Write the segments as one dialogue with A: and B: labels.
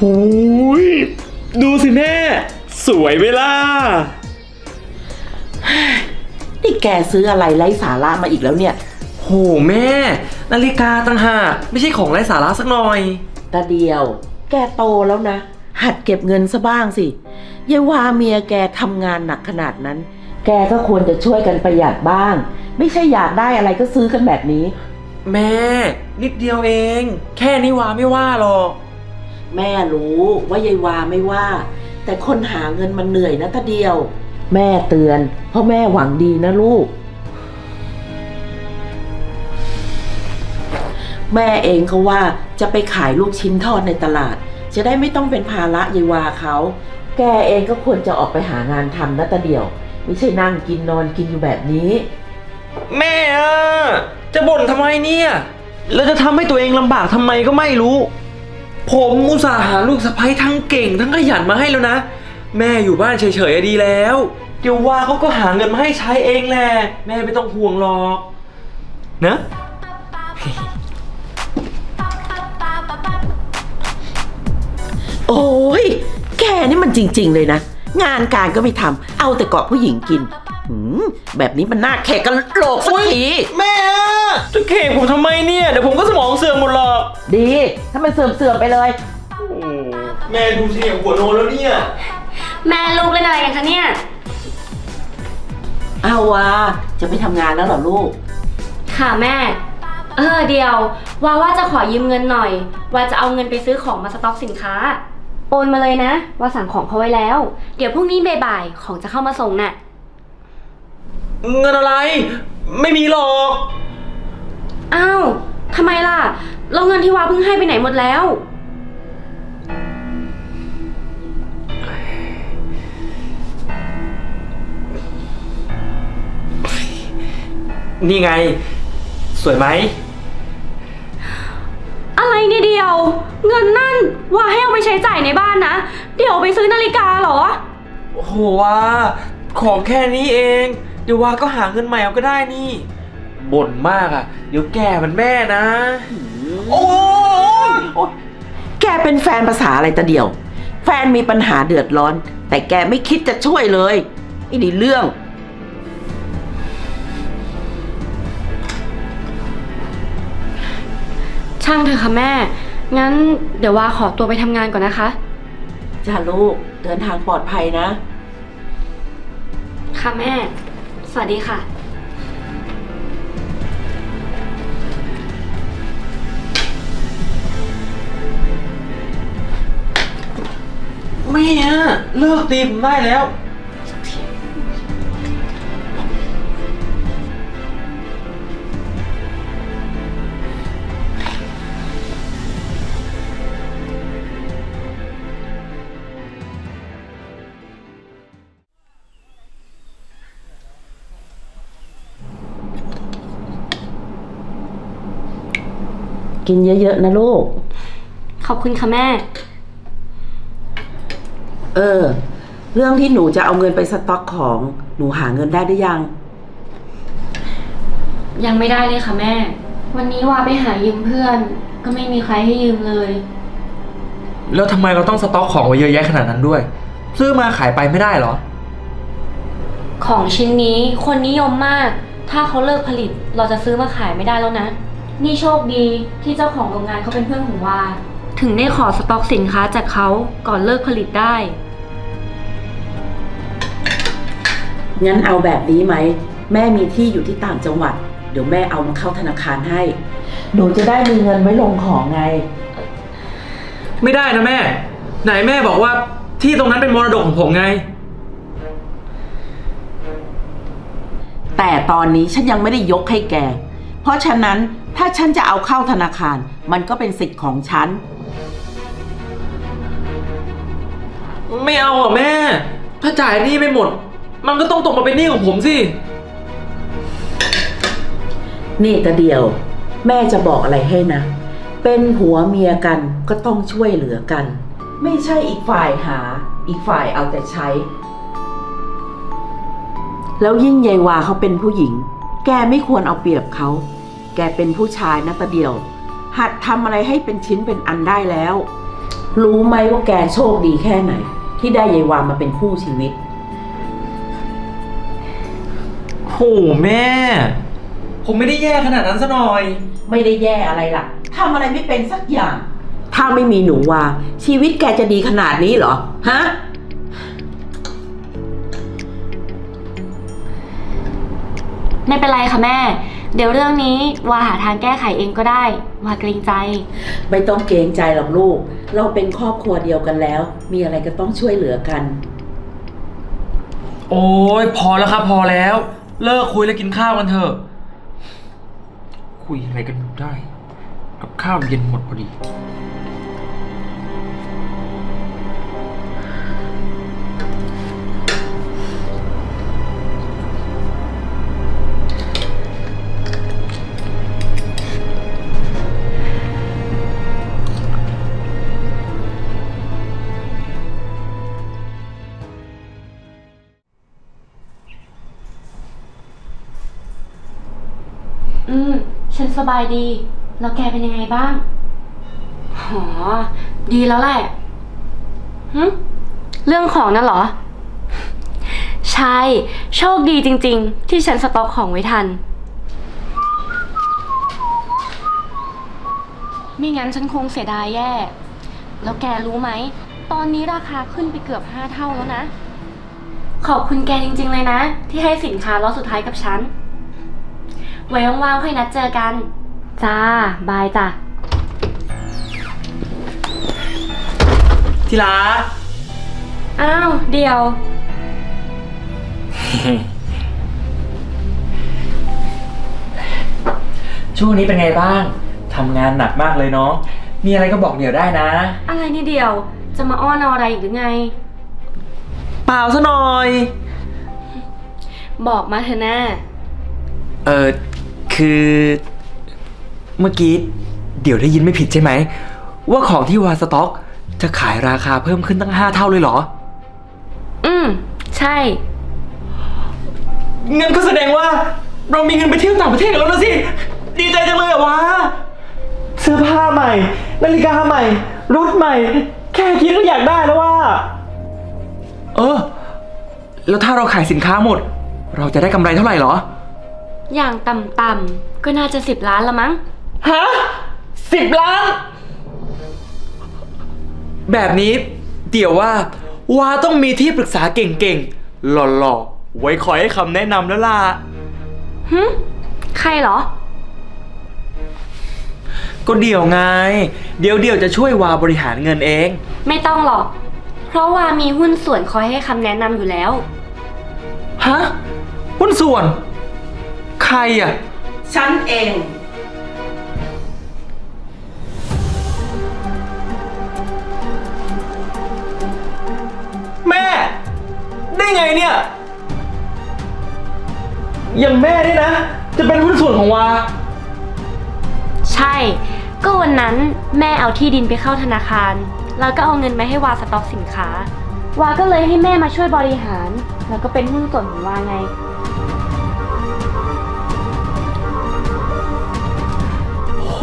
A: หูยดูสิแม่ สวยไหมล่ะ
B: นี่แกซื้ออะไรไร้สาระมาอีกแล้วเนี่ย
C: โหแม่ นาฬิกาต่างหากไม่ใช่ของไร้สาระสักหน่อย
B: ตาเดียว แกโตแล้วนะ หัดเก็บเงินซะบ้างสิยายวาเมียแกทำงานหนักขนาดนั้น แกก็ควรจะช่วยกันประหยัดบ้าง ไม่ใช่อยากได้อะไรก็ซื้อกันแบบนี้
C: แม่ นิดเดียวเอง แค่นี้วาไม่ว่าหรอก
B: แม่รู้ว่ายายวาไม่ว่า แต่คนหาเงินมันเหนื่อยนะตาเดียว แม่เตือน เพราะแม่หวังดีนะลูก แม่เองก็ว่าจะไปขายลูกชิ้นทอดในตลาด จะได้ไม่ต้องเป็นภาระยายวาเขา แกเองก็ควรจะออกไปหางานทำนะตาเดียว ไม่ใช่นั่งกินนอนกินอยู่แบบนี้
C: แม่อะจะบ่นทำไมเนี่ย แล้วจะทำให้ตัวเองลำบากทำไมก็ไม่รู้ ผมอุตส่าห์หาลูกสะใภ้ทั้งเก่งทั้งขยันมาให้แล้วนะ แม่อยู่บ้านเฉยๆอะดีแล้ว เดี๋ยวว่าเขาก็หาเงินมาให้ใช้เองแหละแม่ไม่ต้องห่วงหรอกนะ
B: โอ้ย แกนี่มันจริง ๆ เลยนะ งานการก็ไม่ทำ เอาแต่เกาะผู้หญิงกิน หืมแบบนี้มันน่าแขกกันโหลกสักที
C: แม่อะจะเข่งผมทำไมเนี่ย เดี๋ยวผมก็สมองเสื่อมหมดหรอก
B: ดี ถ้ามันเสื่อมๆไปเลย
C: แม่ดูสิหัวโนแล้วเนี่ย
D: แม่ลูกเล่นอะไรกันคะเนี่ย
B: เอาวะจะไปทำงานแล้วเหรอลูก
D: ค่ะแม่ เออเดียว ว่าว่าจะขอยืมเงินหน่อย ว่าจะเอาเงินไปซื้อของมาสต็อกสินค้า โอนมาเลยนะ ว่าสั่งของเขาไว้แล้ว เดี๋ยวพรุ่งนี้บ่ายๆของจะเข้ามาส่งน่ะ
C: เงินอะไร ไม่มีหรอก
D: อ้าวทำไมล่ะเราเงินที่ว่าเพิ่งให้ไปไหนหมดแล้ว
C: นี่ไง สวยไหม
D: อะไรเนี่ยเดียว เงินนั่นว่าให้เอาไปใช้จ่ายในบ้านนะ เดี๋ยวเอาไปซื้อนาฬิกาเหรอ
C: โอ้โหว่า ของแค่นี้เอง เดี๋ยวว่าก็หาเงินใหม่เอาก็ได้นี่บ่นมากอะ เดี๋ยวแก่มันแม่นะ โอ้ยโอ๊ย
B: แกเป็นแฟนภาษาอะไรตาเดียว แฟนมีปัญหาเดือดร้อน แต่แกไม่คิดจะช่วยเลยไม่ได้เรื่อง
D: ช่างเถอะค่ะแม่ งั้นเดี๋ยวว่าขอตัวไปทำงานก่อนนะคะ
B: จ้าลูกเดินทางปลอดภัยนะ
D: ค่ะแม่ส วัสดีค่ะ
C: แม่เลิกตีผมได้แล้ว
B: กินเยอะ ๆ นะลูก
D: ขอบคุณค่ะแม่
B: เออ เรื่องที่หนูจะเอาเงินไปสต็อกของหนูหาเงินได้หรือยัง
D: ยังไม่ได้เลยค่ะแม่ วันนี้ว่าไปหายืมเพื่อน ก็ไม่มีใครให้ยืมเลย
C: แล้วทำไมเราต้องสต็อกของไว้เยอะแยะขนาดนั้นด้วย ซื้อมาขายไปไม่ได้เหรอ
D: ของชิ้นนี้คนนิยมมาก ถ้าเขาเลิกผลิตเราจะซื้อมาขายไม่ได้แล้วนะ นี่โชคดีที่เจ้าของโรงงานเขาเป็นเพื่อนของวา ถึงได้ขอสต็อกสินค้าจากเขาก่อนเลิกผลิตได้
B: งั้นเอาแบบนี้ไหม แม่มีที่อยู่ที่ต่างจังหวัด เดี๋ยวแม่เอามาเข้าธนาคารให้ หนูจะได้มีเงินไว้ลงของไง
C: ไม่ได้นะแม่ ไหนแม่บอกว่าที่ตรงนั้นเป็นมรดกของผมไง
B: แต่ตอนนี้ฉันยังไม่ได้ยกให้แก เพราะฉะนั้น ถ้าฉันจะเอาเข้าธนาคาร มันก็เป็นสิทธิ์ของฉัน
C: ไม่เอาอะแม่ ถ้าจ่ายหนี้ไม่หมด มันก็ต้องตกมาเป็นหนี้ของผมสิ
B: นี่ตะเดียว แม่จะบอกอะไรให้นะ เป็นผัวเมียกันก็ต้องช่วยเหลือกัน ไม่ใช่อีกฝ่ายหา อีกฝ่ายเอาแต่ใช้ แล้วยิ่งยายวาเขาเป็นผู้หญิง แกไม่ควรเอาเปรียบเขา แกเป็นผู้ชายนะตะเดียว หัดทำอะไรให้เป็นชิ้นเป็นอันได้แล้ว รู้ไหมว่าแกโชคดีแค่ไหน ที่ได้ยายวามาเป็นคู่ชีวิต
C: โหแม่ ผมไม่ได้แย่ขนาดนั้นซะหน่อย
B: ไม่ได้แย่อะไรล่ะทำอะไรไม่เป็นสักอย่าง ถ้าไม่มีหนูวาชีวิตแกจะดีขนาดนี้เหรอ ฮะ
D: ไม่เป็นไรค่ะแม่ เดี๋ยวเรื่องนี้วาหาทางแก้ไขเองก็ได้วาเกรงใจ
B: ไม่ต้องเกรงใจหรอกลูก เราเป็นครอบครัวเดียวกันแล้ว มีอะไรก็ต้องช่วยเหลือกัน
C: โอ้ยพอแล้วครับ พอแล้ว เลิกคุยแล้วกินข้าวกันเถอะ คุยอะไรกันอยู่ได้ กับข้าวเย็นหมดพอดี
D: อืม ฉันสบายดี แล้วแกเป็นยังไงบ้างหอดีแล้วแหละหึเรื่องของนั่นเหรอ ใช่ โชคดีจริง ๆ ที่ฉันสต็อกของไว้ทัน ไม่งั้นฉันคงเสียดายแย่ แล้วแกรู้ไหม ตอนนี้ราคาขึ้นไปเกือบห้าเท่าแล้วนะ ขอบคุณแกจริง ๆ เลยนะ ที่ให้สินค้าล็อตสุดท้ายกับฉัน ไว้ว่างๆค่อยนัดเจอกัน จ้า บายจ้ะ
C: ทีละ
D: อ้าว เดียว
C: ช่วงนี้เป็นไงบ้างทำงานหนักมากเลยเนาะมีอะไรก็บอกเดี๋ยวได้นะ
D: อะไรนี่เดียว จะมาอ้อนเอาอะไรอีกหรือไง
C: เปล่าซะหน่อย
D: บอกมาเถอะนะ
C: เออ คือเมื่อกี้เดี๋ยวได้ยินไม่ผิดใช่ไหม ว่าของที่วาสต็อก จะขายราคาเพิ่มขึ้นตั้ง 5 เท่าเลยเหรอ
D: อืม ใช่
C: เงินก็แสดงว่า เรามีเงินไปเที่ยวต่างประเทศกันแล้วนะสิ ดีใจจังเลยอะวะ เสื้อผ้าใหม่ นาฬิกาใหม่ รถใหม่ แค่คิดก็อยากได้แล้วว่า เออ แล้วถ้าเราขายสินค้าหมด เราจะได้กำไรเท่าไหร่เหรอ
D: อย่างต่ำๆก็น่าจะสิบล้านละมั้ง
C: ฮะสิบล้าน แบบนี้ เดี๋ยวว่า วาต้องมีที่ปรึกษาเก่งๆ หล่อๆ ไว้คอยให้คำแนะนำแล้วล่ะ
D: หึ ใครเหรอ
C: ก็เดี๋ยวไง เดี๋ยวเดี๋ยวจะช่วยวาบริหารเงินเอง
D: ไม่ต้องหรอก เพราะว่ามีหุ้นส่วนคอยให้คำแนะนำอยู่แล้ว
C: ฮะหุ้นส่วน ใครอะ
B: ฉันเอง
C: แม่ ได้ไงเนี่ย อย่างแม่เนี่ยนะ จะเป็นหุ้นส่วนของวา
D: ใช่ ก็วันนั้นแม่เอาที่ดินไปเข้าธนาคาร แล้วก็เอาเงินมาให้วาสต็อกสินค้า วาก็เลยให้แม่มาช่วยบริหาร แล้วก็เป็นหุ้นส่วนของวาไง
C: โห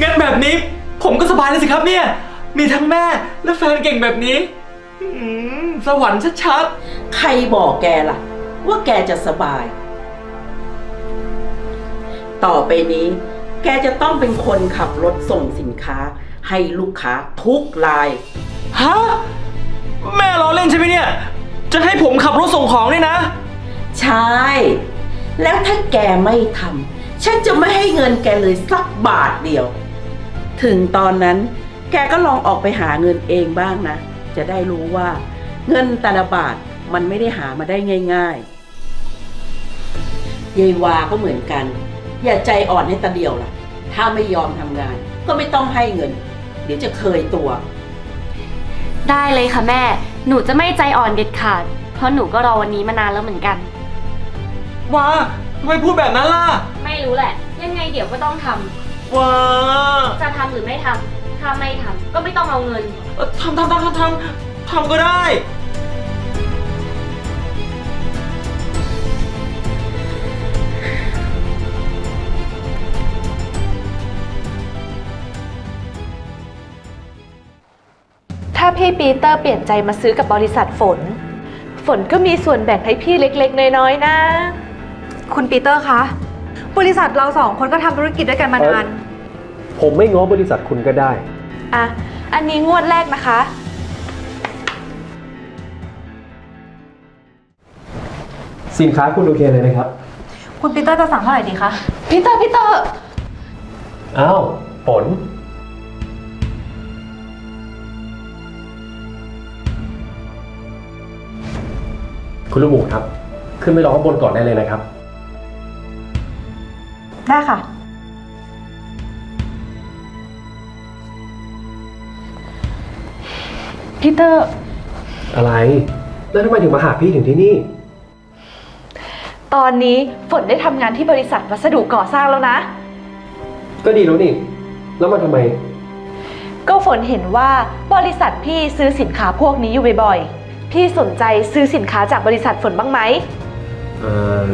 C: งั้นแบบนี้ ผมก็สบายเลยสิครับเนี่ย มีทั้งแม่และแฟนเก่งแบบนี้อืมสวรรค์ชัด
B: ใครบอกแกล่ะ ว่าแกจะสบาย ต่อไปนี้ แกจะต้องเป็นคนขับรถส่งสินค้า ให้ลูกค้าทุกราย
C: ๆ ฮะ แม่ล้อเล่นใช่ไหมเนี่ย จะให้ผมขับรถส่งของเนี่ยนะ
B: ใช่ แล้วถ้าแกไม่ทำ ฉันจะไม่ให้เงินแกเลยสักบาทเดียว ถึงตอนนั้น แกก็ลองออกไปหาเงินเองบ้างนะ จะได้รู้ว่า เงินแต่ละบาทมันไม่ได้หามาได้ง่ายๆยายวาก็เหมือนกัน อย่าใจอ่อนให้ตาเดียวล่ะ ถ้าไม่ยอมทำงาน ก็ไม่ต้องให้เงิน เดี๋ยวจะเคยตัว
D: ได้เลยค่ะแม่ หนูจะไม่ใจอ่อนเด็ดขาด เพราะหนูก็รอวันนี้มานานแล้วเหมือนกัน
C: ว้า ทำไมพูดแบบนั้นล่ะ
D: ไม่รู้แหละ ยังไงเดี๋ยวก็ต้องทำ
C: ว้า
D: จะทำหรือไม่ทำถ้าไม่ทำก็ไม่ต้องเอาเงิน
C: เอ่อทำทำทำทำทำทำก็ได้
E: พี่ปีเตอร์เปลี่ยนใจมาซื้อกับบริษัทฝน ฝนก็มีส่วนแบ่งให้พี่เล็กๆ น้อยๆนะ
F: คุณปีเตอร์คะ บริษัทเราสองคนก็ทำธุรกิจด้วยกันมานาน
G: ผมไม่ง้อบริษัทคุณก็ได้
E: อะ อันนี้งวดแรกนะคะ
G: สินค้าคุณโอเคเลยนะครับ
F: คุณปีเตอร์จะสั่งเท่าไหร่ดีคะ
E: พีเตอร์พีเตอร์
G: อ้าวฝนคุณลูกหมูครับ ขึ้นไปรอข้างบนก่อนได้เลยนะครับ
F: ได้ค่ะ
E: พีเตอร์
G: อะไร แล้วทำไมถึงมาหาพี่ถึงที่นี่
E: ตอนนี้ฝนได้ทำงานที่บริษัทวัสดุก่อสร้างแล้วนะ
G: ก็ดีแล้วนี่ แล้วมาทำไม
E: ก็ฝนเห็นว่าบริษัทพี่ซื้อสินค้าพวกนี้อยู่บ่อยๆ พี่สนใจซื้อสินค้าจากบริษัทฝนบ้างไหม
G: เอ่อ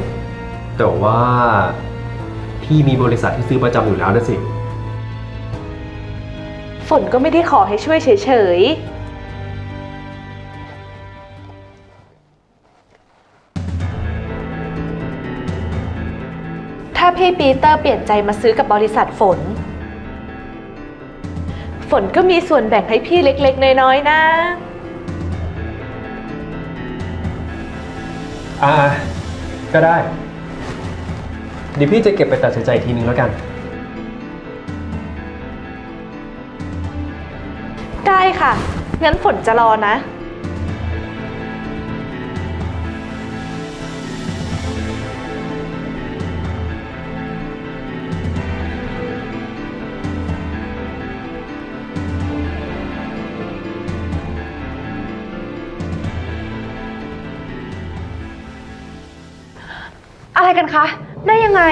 G: แต่ว่า พี่มีบริษัทที่ซื้อประจำอยู่แล้วนะสิ
E: ฝนก็ไม่ได้ขอให้ช่วยเฉยๆ ถ้าพี่ปีเตอร์เปลี่ยนใจมาซื้อกับบริษัทฝน ฝนก็มีส่วนแบ่งให้พี่เล็กๆ น้อยๆ นะ
G: อ่า ก็ได้ เดี๋ยวพี่จะเก็บไปตัดสินใจอีกทีนึงแล้วกัน
E: ได้ค่ะ งั้นฝนจะรอนะ
F: อะไรกันคะ ได้ยังไง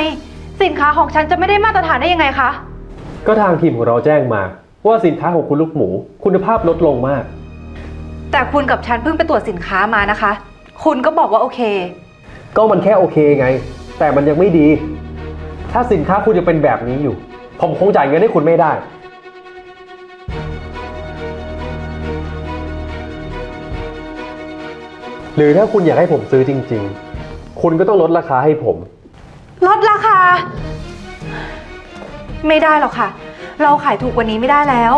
F: สินค้าของฉันจะไม่ได้มาตรฐานได้ยังไงคะ
G: ก็ทางทีมของเราแจ้งมา ว่าสินค้าของคุณลูกหมู คุณภาพลดลงมาก
F: แต่คุณกับฉันเพิ่งไปตรวจสินค้ามานะคะ คุณก็บอกว่าโอเค
G: ก็มันแค่โอเคไง แต่มันยังไม่ดี ถ้าสินค้าคุณยังเป็นแบบนี้อยู่ ผมคงจ่ายเงินให้คุณไม่ได้ หรือถ้าคุณอยากให้ผมซื้อจริง ๆ คุณก็ต้องลดราคาให้ผม
F: ลดราคา ไม่ได้หรอกค่ะ เราขายถูกกว่านี้ไม่ได้แล้ว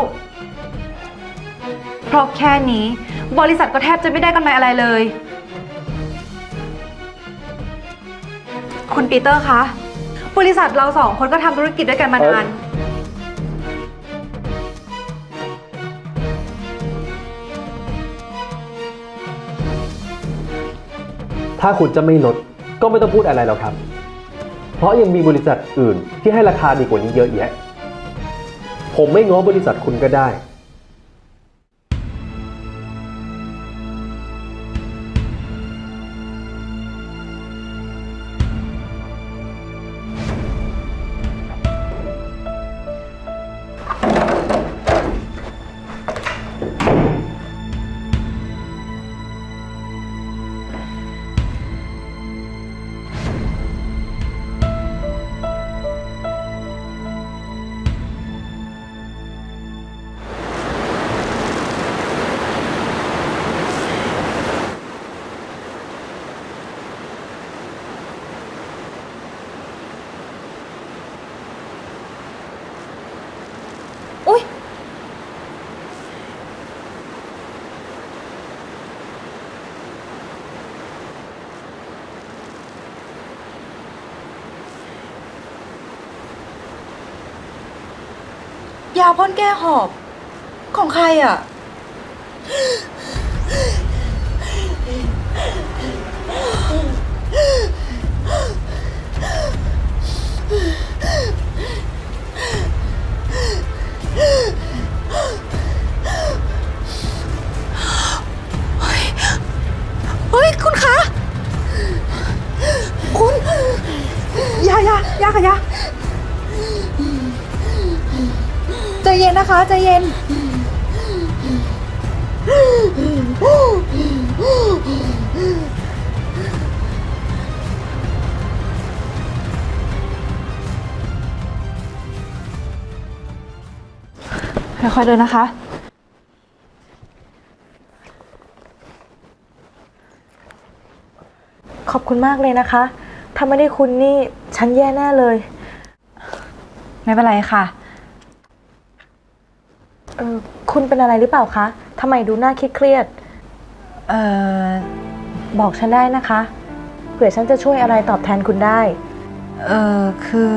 F: เพราะแค่นี้บริษัทก็แทบจะไม่ได้กำไรอะไรเลย คุณปีเตอร์คะ บริษัทเราสองคนก็ทำธุรกิจด้วยกันมานาน
G: ถ้าคุณจะไม่ลดก็ไม่ต้องพูดอะไรหรอกครับ เพราะยังมีบริษัทอื่นที่ให้ราคาดีกว่านี้เยอะแยะ ผมไม่ง้อบริษัทคุณก็ได้
F: ยาพ่นแก้หอบ ของใครอะ เฮ้ยคุณคะ คุณ ยายายาค่ะยา ใจเย็นนะคะใจเย็น ค่อยๆเดินนะคะ ขอบ
E: คุณมากเลยนะคะ ถ้าไม่ได้คุณนี่ ฉันแย่แน่เลย
F: ไม่เป็นไรค่ะ
E: คุณเป็นอะไรหรือเปล่าคะ ทำไมดูหน้าเครียด
F: เอ่อ
E: ๆบอกฉันได้นะคะ เผื่อฉันจะช่วยอะไรตอบแทนคุณได้
F: เอ่อคือ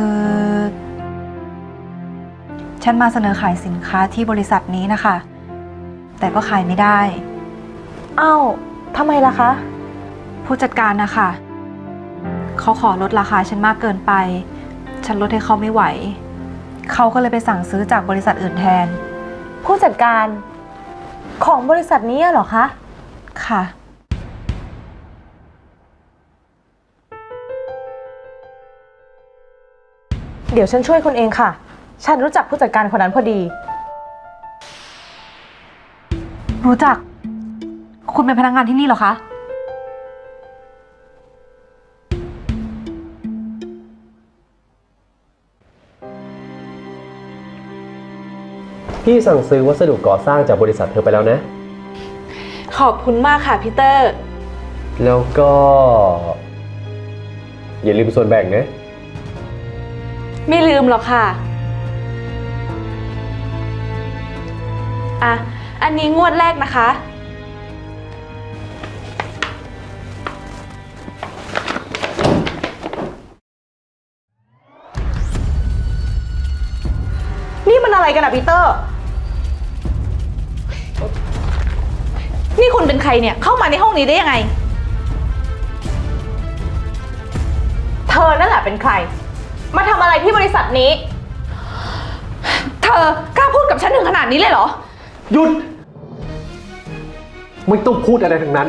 F: ฉันมาเสนอขายสินค้าที่บริษัทนี้นะคะ แต่ก็ขายไม่ได้
E: เอ้าทำไมล่ะคะ
F: ผู้จัดการนะคะเขาขอลดราคาฉันมากเกินไป ฉันลดให้เขาไม่ไหว เขาก็เลยไปสั่งซื้อจากบริษัทอื่นแทน
E: ผู้จัดการของบริษัทนี้เหรอคะ
F: ค่ะ
E: เดี๋ยวฉันช่วยคุณเองค่ะ ฉันรู้จักผู้จัดการคนนั้นพอดี
F: รู้จัก คุณเป็นพนักงานที่นี่เหรอคะ
G: พี่สั่งซื้อวัสดุก่อสร้างจากบริษัทเธอไปแล้วนะ
E: ขอบคุณมากค่ะพีเตอร์
G: แล้วก็ อย่าลืมส่วนแบ่งนะ
E: ไม่ลืมหรอกค่ะ อะ อันนี้งวดแรกนะคะ นี่มันอะไรกันอะพีเตอร์ นี่คุณเป็นใครเนี่ย เข้ามาในห้องนี้ได้ยังไง เธอนั่นแหละเป็นใคร มาทำอะไรที่บริษัทนี้ เธอกล้าพูดกับฉันถึงขนาดนี้เลยเหรอ
G: หยุด ไม่ต้องพูดอะไรทั้งนั้น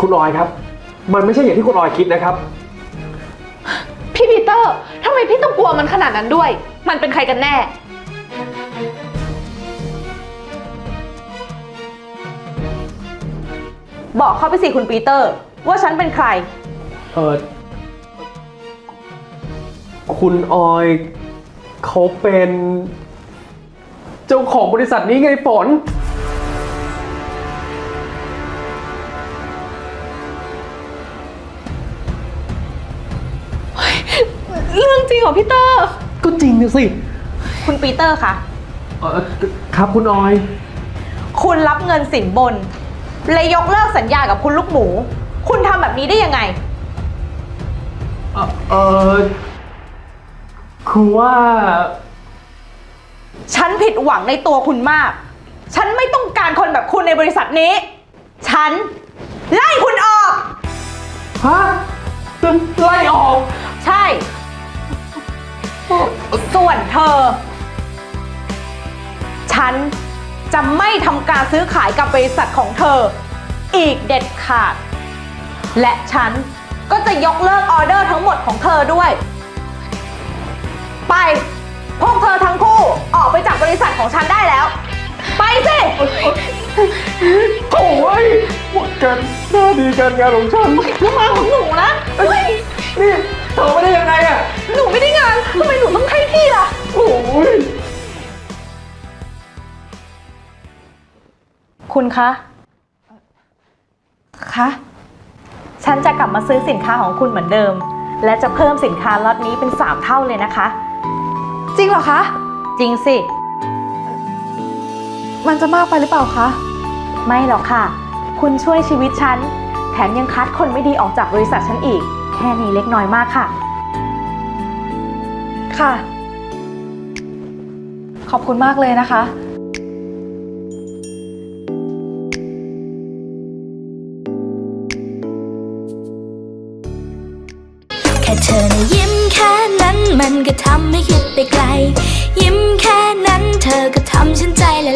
G: คุณออยครับ มันไม่ใช่อย่างที่คุณออยคิดนะครับ
E: พี่ปีเตอร์ทำไมพี่ต้องกลัวมันขนาดนั้นด้วย มันเป็นใครกันแน่ บอกเขาไปสิคุณปีเตอร์ ว่าฉันเป็นใคร
G: เออคุณออยเขาเป็น เจ้าของบริษัทนี้ไงฝน
E: เรื่องจริงเหรอพี่เตอร์
G: ก็จริงนะสิ
E: คุณปีเตอร์คะ
G: เออครับคุณออย
E: คุณรับเงินสินบน และยกเลิกสัญญากับคุณลูกหมู คุณทำแบบนี้ได้ยังไง
G: เอ่อเออคือว่า
E: ฉันผิดหวังในตัวคุณมาก ฉันไม่ต้องการคนแบบคุณในบริษัทนี้ ฉัน ไล่คุณออก
G: ฮะจะไล่ออก
E: ใช่ ส่วนเธอ ฉัน จะไม่ทำการซื้อขายกับบริษัทของเธอ อีกเด็ดขาด และฉันก็จะยกเลิกออเดอร์ทั้งหมดของเธอด้วย ไป พวกเธอทั้งคู่ออกไปจากบริษัทของฉันได้แล้ว ไปสิ
G: โอ้ยหมดกันหน้าดีการงานของฉัน
E: น้ำมาของหนูนะเฮ้ย
G: นี่เธอไม่ได้ยังไงอะ
E: หนูไม่ได้งานทำไมหนูต้องให้พี่ล่ะ
G: โอ้ย
E: คุณคะ
F: คะ
E: ฉันจะกลับมาซื้อสินค้าของคุณเหมือนเดิม และจะเพิ่มสินค้าล็อตนี้เป็น 3 เท่าเลยนะคะ
F: จริงเหรอคะ
E: จริงสิ
F: มันจะมากไปหรือเปล่าคะ
E: ไม่หรอกค่ะ คุณช่วยชีวิตฉัน แถมยังคัดคนไม่ดีออกจากบริษัทฉันอีก แค่นี้เล็กน้อยมากค่ะ
F: ค่ะ ขอบคุณมากเลยนะคะ
H: ก็ทำให้คิดไปไกล ยิ้มแค่นั้นเธอก็ทำฉันใจละ